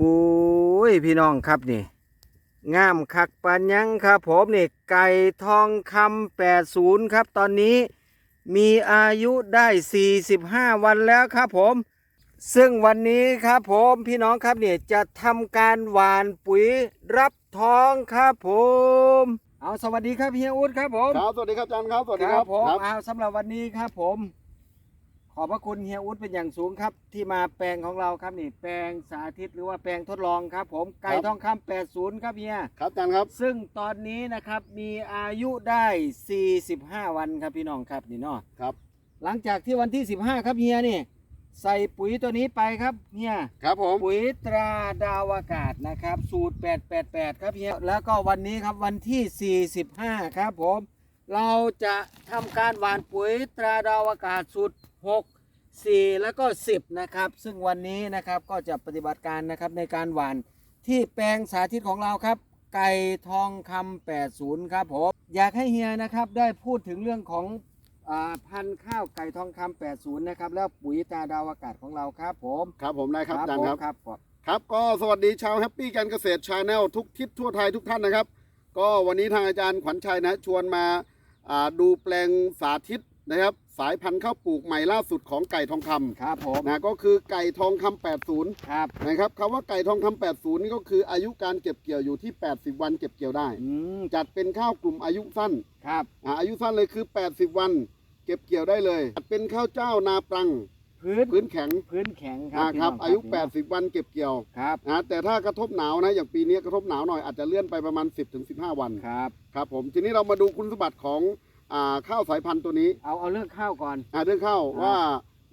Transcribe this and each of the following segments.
บุยพี่น้องครับนี่ งามคักปันยังครับผมนี่ไก่ทองคำ80ครับ ตอนนี้มีอายุได้45วันแล้วครับผม ซึ่งวันนี้ครับผมพี่น้องครับเนี่ยจะทำการหว่านปุ๋ยรับทองครับผม เอาสวัสดีครับเฮียอุดครับผม ครับ สวัสดีครับอาจารย์ครับ สวัสดีครับผมครับเอาสำหรับวันนี้ครับผม ขอบพระคุณเฮียอุดเป็นอย่างสูงครับ ที่มาแปลงของเราครับนี่แปลงสาธิตหรือว่าแปลงทดลองครับ ผมไก่ทองคำ80 ครับเฮียครับอาจารย์ครับ ซึ่งตอนนี้นะครับมีอายุได้ 45 วันครับพี่น้องครับนี่เนาะครับ หลังจากที่วันที่ 15 ครับเฮียนี่ ใส่ปุ๋ยตัวนี้ไปครับเฮียครับผมปุ๋ยตราดาวอากาศนะครับ สูตร 888 ครับเฮียแล้วก็วันนี้ครับวันที่ 45 ครับผม เราจะทำการหว่านปุ๋ยตราดาวอากาศสูตร6 4 แล้วก็ 10 นะครับ ซึ่งวันนี้นะครับก็จะปฏิบัติการนะครับในการหว่านที่แปลงสาธิตของเราครับ ไก่ทองคำ80 ครับผมอยากให้เฮียนะครับได้พูดถึงเรื่องของอาพันธุ์ข้าวไก่ทองคำ80 นะครับ แล้วปุ๋ยตราดาวอากาศของเราครับผมครับผมได้ครับอาจารย์ผมครับครับผมครับก็สวัสดีชาวแฮปปี้การเกษตรชาแนลทุกทิศทั่วไทยทุกท่านนะครับ ก็วันนี้ทางอาจารย์ขวัญชัยนะชวนมาอ่า ดูแปลงสาธิตนะครับ สายพันธุ์ข้าวปลูกใหม่ล่าสุดของไก่ทองคครับผมำนะก็คือไก่ทองคำ80ครับนะครับคำว่าไก่ทองคำ80 นี่ก็คืออายุการเก็บเกี่ยวอยู่ที่ 80 วันเก็บเกี่ยวได้อืมจัดเป็นข้าวกลุ่มอายุสั้นครับอ่าอายุสั้นเลยคือ 80 วัน เก็บเกี่ยวได้เลยเป็นข้าวเจ้านาปรัง พื้นพื้นแข็งพื้นแข็งครัอ่าพี่ครับน้งอายุ พี่น้ง80 วันเก็บเกี่ยวครับนะแต่ถ้ากระทบหนาวนะอย่างปีนี้กระทบหนาวหน่อยอาจจะเลื่อนไปประมาณ 10-15ถึง15วันครับ ครับผมทีนี้เรามาดูคุณสมบัติของอ่าข้าวสายพันธุ์ตัวนี้เอาเอาเรื่องข้าวก่อนอ่าเรื่องข้าวอ่าว่า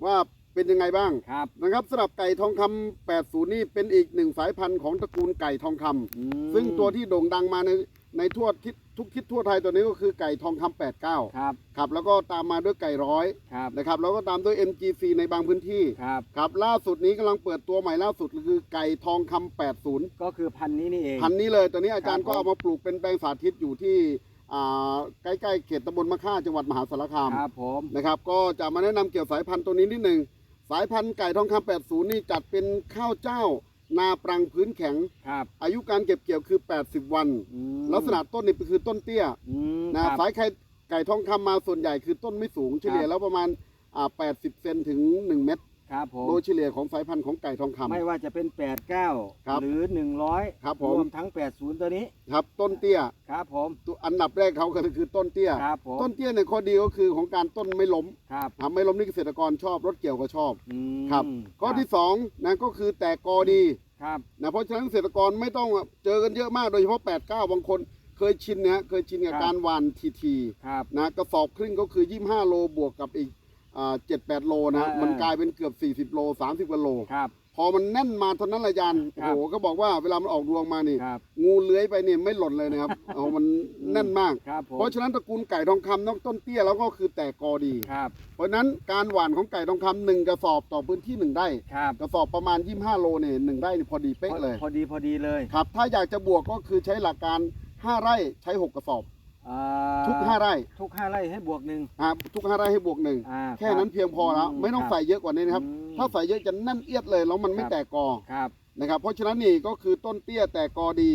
ว่าเป็นยังไงบ้าง ครับนะครับสำหรับไก่ทองคำ80 นี่เป็นอีกหนึ่งสายพันธุ์ของตระกูลไก่ทองคำอืมซึ่งตัวที่โด่งดังมาใน ในทั่วทิศทุกทิศทั่วไทยตัวนี้ก็คือไก่ทองคำ89ครับ ครับแล้วก็ตามมาด้วยไก่ร้อยครับนะครับแล้วก็ตามด้วย MGC ในบางพื้นที่ครับครับล่าสุดนี้กำลังเปิดตัวใหม่ล่าสุดคือไก่ทองคำ80ก็คือพันธุ์นี้นี่เองพันธุ์นี้เลยตอนนี้อาจารย์ครับก็เอามาปลูกเป็นแปลงสาธิตอยู่ที่อ่าใกล้ๆเขตตำบลมะค่าจังหวัดมหาสารคามครับผมนะครับก็จะมาแนะนำเกี่ยวสายพันธุ์ตัวนี้นิดหนึ่งสายพันธุ์ไก่ทองคำ80 นี่จัดเป็นข้าวเจ้า นาปรังพื้นแข็ง ครับ อายุการเก็บเกี่ยวคือ 80 วัน อืมลักษณะต้นนี่คือต้นเตี้ยอืมนะครับสายไข่ไก่ทองคำมาส่วนใหญ่คือต้นไม่สูงเฉลี่ยแล้วประมาณอ่า80 เซนถึง 1 เมตร ครับผมโดยเฉลี่ยของสายพันธุ์ของไก่ทองคำ ไม่ว่าจะเป็น8 9ครับหรือ 100ครับผมรวมทั้ง 80 ตัวนี้ครับต้นเตี้ยครับผมตัวอันดับแรกเขาก็คือต้นเตี้ย ครับผมต้นเตี้ยเนี่ยข้อดีก็คือของการต้นไม่ล้มครับครับไม่ล้มนี่เกษตรกรชอบรถเกี่ยวก็ชอบ อืมครับ ข้อที่สองนะก็คือแตกกอดีครับนะเพราะฉะนั้นเกษตรกรไม่ต้องเจอกันเยอะมากโดยเฉพาะ8ปดเก้าบางคนเคยชินนะฮะเคยชินกับการหวานทีทีครับๆนะกระสอบครึ่งก็คือ 25 โลบวกกับอีก เจ็ดแปดโลนะอ่ามัมันกลายเป็นเกือบ40 โล30กว่าโล ครับ พอมันแน่นมาเท่านั้นละยันคโอ้รับโหก็บอกว่าเวลามันออกรวงมานี่ ครับ งูเลื้อยไปเนี่ยไม่หล่นเลยนะครับ เอามันแน่นมาก ครับผมเพราะฉะนั้นตระกูลไก่ทองคำต้องต้นเตี้ยแล้วก็คือแตกกอดี ครับ เพราะฉะนั้นการหว่านของไก่ทองคำหนึ่งกระสอบต่อพื้นที่หนึ่งไร่ครับกระสอบประมาณ 25 โลเนี่ยหนึ่งไร่นี่พอดีเป๊ะเลยพอดีพอดีเลย ครับถ้าอยากจะบวกก็คือใช้หลักการ 5 ไร่ใช้ 6 กระสอบ อ่าทุก5ไร่ทุกห้าไร่ให้บวกหนึ่งอ่าทุก5ไร่ให้บวกหนึ่งอ่าแค่นั้นเพียงพอแล้วมไม่ต้องครับใส่เยอะกว่านี้นะครับ อืมถ้าใส่เยอะจะแน่นเอียดเลยแล้วมันไม่ครับ แตกกอครับนะครับ เพราะฉะนั้นนี่ก็คือต้นเตี้ยแตกกอดี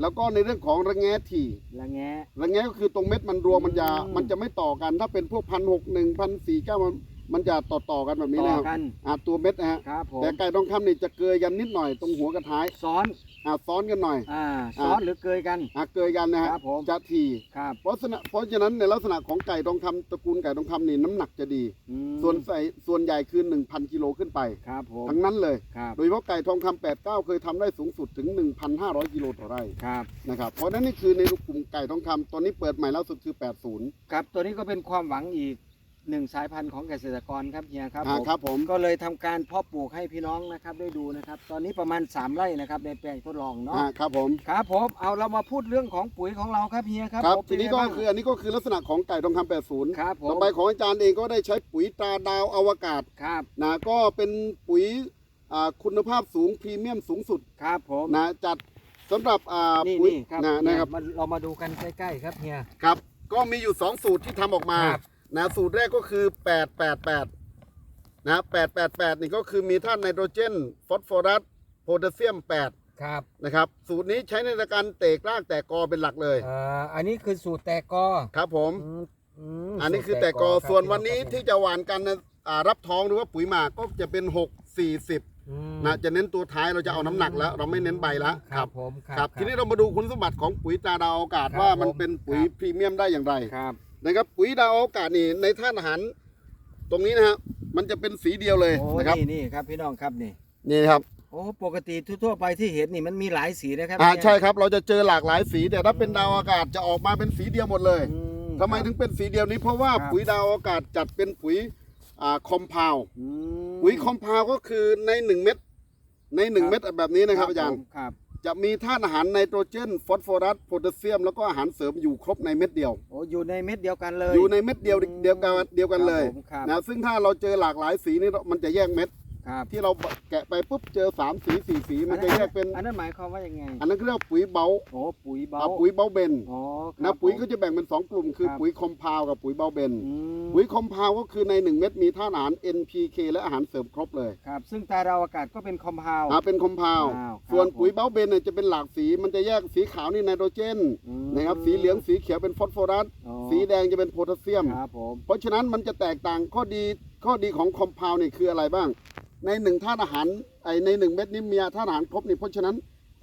แล้วก็ในเรื่องของระแงะถี่ละแงะ ระแงะก็คือตรงเม็ดมันรวงมันจะอืม มันจะไม่ต่อกัน ถ้าเป็นพวกพันหกหนึ่งพันสี่เก้ามัน มันจะต่อต่อๆกันแบบนี้ต่อนะครับกันอ่าตัวเม็ดนะฮะครับผมแต่ไก่ทองคำนี่จะเกยกันนิดหน่อยตรงหัวกระท้ายซ้อนอ่าซ้อนกันหน่อยอ่าซ้อนหรือเกยกัน อ่าเกยกันนะฮะครับผม จะทีครับเพราะฉะนั้นเพราะฉะนั้นในลักษณะของไก่ทองคำตระกูลไก่ทองคำนี่น้ำหนักจะดี อืมส่วนใส่ส่วนใหญ่คือ1,000กิโลขึ้นไป ครับผมทั้งนั้นเลย ครับโดยเฉพาะไก่ทองคำ89 เคยทำได้สูงสุดถึง 1,500กิโลต่อไร่ครับนะครับเพราะฉะนั้นนี่คือในกลุ่มไก่ทองคำตอนนี้เปิดใหม่ล่าสุดคือ 80 ครับตัวนี้ก็เป็นความหวังอีก หนึ่งสายพันธุ์ของเกษตรกรครับเฮียครับอ่าผมครับผมก็เลยทำการเพาะปลูกให้พี่น้องนะครับได้ดูนะครับ ตอนนี้ประมาณ 3ไร่นะครับในแปลงทดลองเนาะอ่าครับผม ครับผมเอาเรามาพูดเรื่องของปุ๋ยของเราครับเฮียครับครับผมทีนี้เป็ก็ไงบ้างคืออันนี้ก็คือลักษณะของไก่ทองคำ80ครับผมต่อไปของอาจารย์เองก็ได้ใช้ปุ๋ยตราดาวอวกาศครับนะก็เป็นปุ๋ยอ่าคุณภาพสูงพรีเมียมสูงสุดครับผมนะจัดสำหรับอ่านี่ปุ๋ยนี่ครับนะเฮียนะครับมาเรามาดูกันใกล้ๆครับเฮีย ครับ ก็มีอยู่ 2 สูตรที่ทำออกมาครับ นะสูตรแรกก็คือ 888 นะ888 นี่ก็คือมีธาตุไนโตรเจน ฟอสฟอรัส โพแทสเซียมครับ8นะครับ สูตรนี้ใช้ในการเตะรากแตกกอเป็นหลักเลยเอ่ออันนี้คือสูตรแตกกอครับผมอืมมอันนี้คือสูแตกกอครับส่วนวันนี้พี่ที่จะหวานกันนะอ่ารับท้องหรือว่าปุ๋ยหมากก็จะเป็น 6 40อืมนะจะเน้นตัวท้ายเราจะเอาน้ำหนักแล้ว เราไม่เน้นใบแล้วครับผมครับครับทีนี้เรามาดูคุณสมบัติของปุ๋ยตราดาวอากาศครับว่ามันผมเป็นปุ๋ยครับพรีเมียมได้อย่างไรครับ นะครับปุ๋ยดาวอากาศนี่ในท่านอาหารตรงนี้นะฮะมันจะเป็นสีเดียวเลยโอ้นะครับนี่นี่ครับพี่น้องครับนี่นี่ครับโอ้ปกติทั่วๆไปที่เห็นนี่มันมีหลายสีนะครับอ่าเนี่ยใช่ครับเราจะเจอหลากหลายสีแต่ถ้าเป็นดาวอากาศจะออกมาเป็นสีเดียวหมดเลยอืทำไมถึงเป็นสีเดียวนี้เพราะว่าครับปุ๋ยดาวอากาศจัดเป็นปุ๋ยอ่าคอมเพลอืมปุ๋ยคอมเพลก็คือในหนึ่งเม็ดในหนึ่งครับเม็ดแบบนี้นะครับอาจารย์ผมครับ จะมีธาตุอาหารไนโตรเจน ฟอสฟอรัสโพแทสเซียม แล้วก็อาหารเสริมอยู่ครบในเม็ดเดียว โอ้อยู่ในเม็ดเดียวกันเลย อยู่ในเม็ดเดียวเดียวกันเดียวกันเลยครับผมครับ นะซึ่งถ้าเราเจอหลากหลายสีนี่มันจะแยกเม็ด ครับที่เราแกะไปปุ๊บเจอสามสีสี่สีมันจะแยกเป็นอันนั้นหมายความว่ายังไง อันนั้นเรียกว่าปุ๋ยเบาโอ้ปุ๋ยเบาอ่าปุ๋ยเบาเบนอ๋อครับนะปุ๋ยผมก็จะแบ่งเป็นสองกลุ่ม คือครับปุ๋ยคอมเพลกับปุ๋ยเบาเบนอืมปุ๋ยคอมเพลก็คือในหนึ่งเม็ดมีธาตุอาหาร NPK และอาหารเสริมครบเลยครับซึ่งตาดาวอากาศก็เป็นคอมเพลอ่าเป็นคอมเพลอ้าวครับส่วนปุ๋ยเบาเบนเนี่ยจะเป็นหลากสีมันจะแยกสีขาวนี่ไนโตรเจนอืมนะครับสีเหลืองสีเขียวเป็นฟอสฟอรัสอ๋อสีแดงจะเป็นโพแทสเซียมครับผมเพราะฉะนั้นมันจะแตกต่างข้อดีข้อดีของคอมเพลเนี่ยคืออะไรบ้าง ในหนึ่งธาตุอาหารไอในหนึ่งเม็ดนี้มีธาตุอาหารครบนี่เพราะฉะนั้น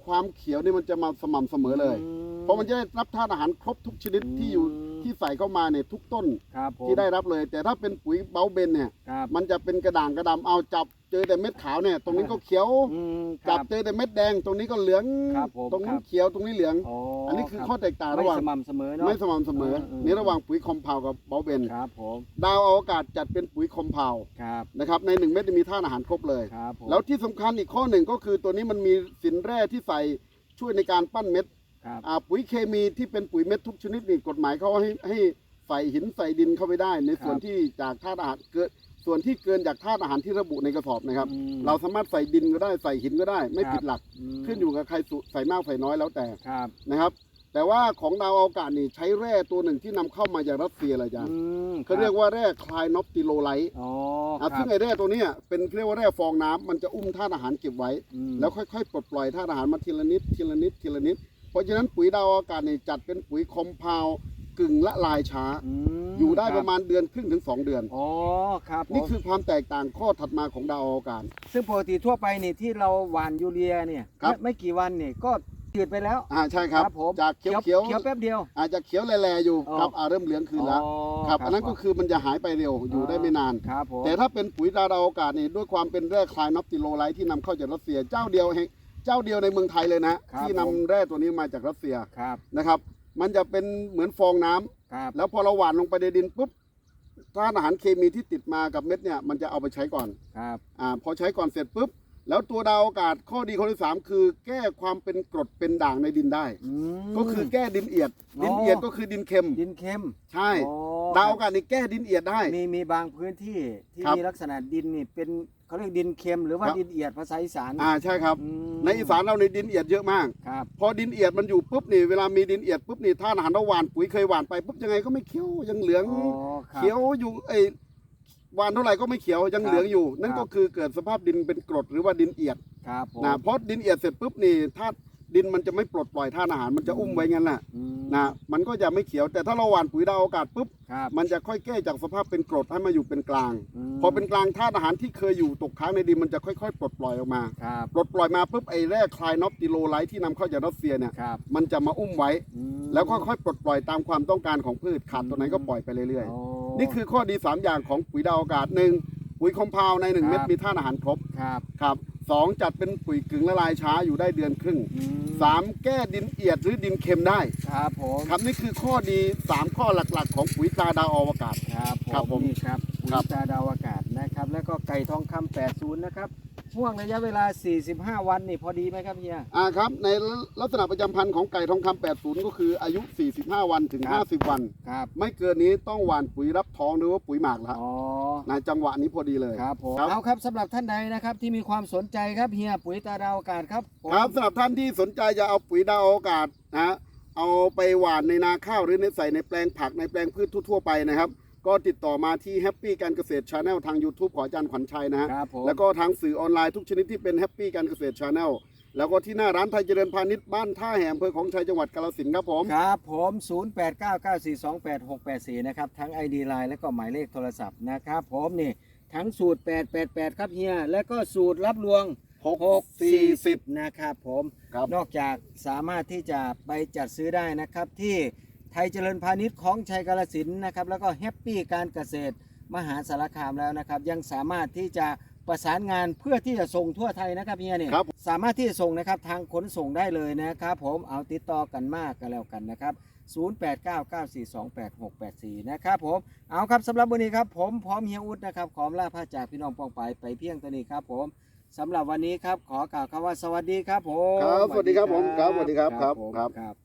ความเขียวนี่มันจะมาสม่ำเสมอเลย เพราะมันจะได้รับธาตุอาหารครบทุกชนิดที่อยู่อืม ที่ใส่เข้ามาเนี่ยทุกต้นครับผมที่ได้รับเลย แต่ถ้าเป็นปุ๋ยเบาเบนเนี่ย ครับ มันจะเป็นกระด่างกระดำเอาจับเจอแต่เม็ดขาวเนี่ย ตรงนี้ก็เขียว อืมคจัรับบเจอแต่เม็ดแดง ตรงนี้ก็เหลือง ครับผมตรงนี้ครับ เขียวตรงนี้เหลืองอ๋ออัอันนี้คือข้อแตกต่างระหว่างไม่สม่ำเสมอเนาะ ไม่สม่ำเสมอเออเออ นี่ระหว่างปุ๋ยคอมเพลกับเบาเบนครับผมดาวอวกาศจัดเป็นปุ๋ยคอมเพลครับนะครับในหนึ่งเม็ดจะมีธาตุอาหารครบเลย ครับผมแล้วที่สำคัญอีกข้อหนึ่งก็คือตัวนี้มันมีสินแร่ที่ใส่ช่วยในการปั้นเม็ด ครับ อ่าปุ๋ยเคมีที่เป็นปุ๋ยเม็ดทุกชนิดนี่กฎหมายเขาให้ให้ใส่หินใส่ดินเข้าไปได้ ในส่วนที่จากธาตุอาหารเกิดส่วนที่เกินจากธาตุอาหารที่ระบุในกระสอบนะครับ อืมเราสามารถใส่ดินก็ได้ใส่หินก็ได้ ไม่ครับผิดหลัก มขึ้นอยู่กับใครสุใส่มากใส่น้อยแล้วแต่ครับนะครับ แต่ว่าของดาวอวกาศนี่ใช้แร่ตัวหนึ่งที่นำเข้ามาจากรัสเซียเลยอาจารย์อืมเขาเรียกว่าแร่คลายนอปติโลไลท์อ๋อคอะรับซึ่งไอแร่ตัวเนี้ยเป็นเรียกว่าแร่ฟองน้ำมันจะอุ้มธาตุอาหารเก็บไว้ อืมแล้วค่อยๆปลดปล่อยธาตุอาหารมาทีละนิดทีละนิดทีละนิด เพราะฉะนั้นปุ๋ยดาวอากาศเนี่ยจัดเป็นปุ๋ยคอมเพลกึ่งละลายช้า มอยู่ได้คปบระมาณเดือนครึ่งถึง 2 เดือน อ๋อครับผมนี่คือความแตกต่างข้อถัดมาของดาวอากาศ ซึ่งปกติทั่วไปนี่ที่เราหว่านยูเรียเนี่ยครับ ไม่ไม่กี่วันนี่ก็จืดไปแล้ว อ่าใช่ครับผม จากเขียวเขียวเขียวแป๊บเดียว อาจจะเขียวแลๆอยู่อ๋อ ครับอ่าเริ่มเหลืองคืนแล้วอ๋อครับ อันนั้นก็คือมันจะหายไปเร็วอยู่ได้ไม่นาน ครับผมแต่ถ้าเป็นปุ๋ยดาวอากาศนี่ด้วยความเป็นแร่คลายนอปติโลไลท์ที่นำเข้าจากรัสเซียเจ้าเดียวแห่ง เจ้าเดียวในเมืองไทยเลยนะ ครับที่นำผม แร่ตัวนี้มาจากรัสเซียครับนะครับ มันจะเป็นเหมือนฟองน้ำครับแล้วพอเราหว่านลงไปในดินปุ๊บธาตุอาหารเคมีที่ติดมากับเม็ดเนี่ยมันจะเอาไปใช้ก่อนครับอ่าพอใช้ก่อนเสร็จปุ๊บ แล้วตัวดาวอากาศข้อดีข้อที่สามคือแก้ความเป็นกรดเป็นด่างในดินได้ อืม ก็คือแก้ดินเอียดอ๋อดินเอียดก็คือดินเค็ม ดินเค็มใช่ อ๋อดาวอากาศนี่แก้ดินเอียดได้ มีมีบางพื้นที่ที่ครับ มีลักษณะดินนี่เป็น เขาเรียกดินเค็มหรือว่าครับ ดินเอียดภาษาอีสานอ่าใช่ครับ อืมในอีสานเราในดินเอียดเยอะมาก ครับพอดินเอียดมันอยู่ปุ๊บนี่เวลามีดินเอียดปุ๊บนี่ธาตุอาหารเราหว่านปุ๋ยเคยหว่านไปปุ๊บยังไงก็ไม่เขียวยังเหลืองอ๋อครับ เขียวอยู่ไอ้หวานเท่าไหร่ก็ไม่เขียวยังครับเหลืองอยู่ นั่นครับ ก็คือเกิดสภาพดินเป็นกรดหรือว่าดินเอียดครับผมนะเพราะดินเอียดเสร็จปุ๊บนี่ธาตุ ดินมันจะไม่ปลดปล่อยธาตุอาหารมันจะอุ้มไว้งั้นแหละอืมนะมันก็จะไม่เขียวแต่ถ้าเราหว่านปุ๋ยดาวอากาศปุ๊บครับมันจะค่อยแก้จากสภาพเป็นกรดให้มาอยู่เป็นกลาง มพอเป็นกลางธาตุอาหารที่เคยอยู่ตกค้างในดินมันจะค่อยๆ ปลดปล่อยออกมา ครับปลดปล่อยมาปุ๊บไอ้แร่คลายนอปติโลไลท์ที่นำเข้าจากรัสเซียเนี่ยครับมันจะมาอุ้มไว้ อืมแล้วค่อยๆปลดปล่อยตามความต้องการของพืชขาดตัวไหนก็ปล่อยไปเรื่อยๆ อ๋อ นี่คือข้อดี 3 อย่างของปุ๋ยดาวอากาศหนึ่งปุ๋ยคอมเพลใน1ครับเม็ดมีธาตุอาหารครบครับ ครับ สองจัดเป็นปุ๋ยกึ่งละลายช้าอยู่ได้เดือนครึ่งอืมสามแก้ดินเอียดหรือดินเค็มได้ครับผมครับนี่คือข้อดี3ข้อหลักๆ ของปุ๋ยตราดาวอวกาศครับครับผมนี่ครับปุ๋ครัยบตาดาวอากาศนะครับ แล้วก็ไก่ทองคำ80นะครับ ห่วงระยะเวลา 45 วันนี่พอดีไหมครับเฮีย อ่าครับ ในลักษณะประจำพันธุ์ของไก่ทองคำ80 ก็คืออายุ 45 วันถึง ครับ 50 วัน ครับ ไม่เกินนี้ต้องหว่านปุ๋ยรับท้องหรือว่าปุ๋ยหมากแล้วอ๋อ นะจังหวะนี้พอดีเลย ครับผม ครับ เอาครับสำหรับท่านใดนะครับที่มีความสนใจครับเฮียปุ๋ยตาดาวอากาศครับผมครับสำหรับท่านที่สนใจจะเอาปุ๋ยดาวอากาศนะเอาไปหว่านในนาข้าวหรือในใส่ในแปลงผักในแปลงพืชทั่วๆไปนะครับ ก็ติดต่อมาที่แฮปปี้การเกษตรชาแนลทาง YouTube ของอาจารย์ขวัญชัยนะฮะครับผมแล้วก็ทางสื่อออนไลน์ทุกชนิดที่เป็นแฮปปี้การเกษตรชาแนลแล้วก็ที่หน้าร้านไทยเจริญพาณิชย์บ้านท่าแหมอำเภอของชัยจังหวัดกาฬสินธุ์ครับผม ครับผม 0899428684 นะครับ ทั้ง ID Line และก็หมายเลขโทรศัพท์นะครับผมนี่ ทั้งสูตร 888 ครับเฮีย และก็สูตรรับรวง 640 นะครับผม ครับ นอกจากสามารถที่จะไปจัดซื้อได้นะครับที่ ไทยเจริญพาณิชย์ของชัยกาลสินธุ์นะครับแล้วก็แฮปปี้การเกษตรมหาสารคามแล้วนะครับ ยังสามารถที่จะประสานงานเพื่อที่จะส่งทั่วไทยนะครับเฮียเนี่ยครับ สามารถที่จะส่งนะครับทางขนส่งได้เลยนะครับผมเอาติดต่อกันมากกันแล้วกันนะครับ 0899428684 นะครับผม เอาครับสำหรับวันนี้ครับ ผมพร้อมเฮียอุดนะครับ ขอลาพระจากพี่น้องปองไปไปเพียงเท่านี้ครับผมสำหรับวันนี้ครับ ขอกล่าวคำว่าสวัสดีครับผมครับสวัสดีครับผมครับสวัสดีครับครับผมครับ ครับ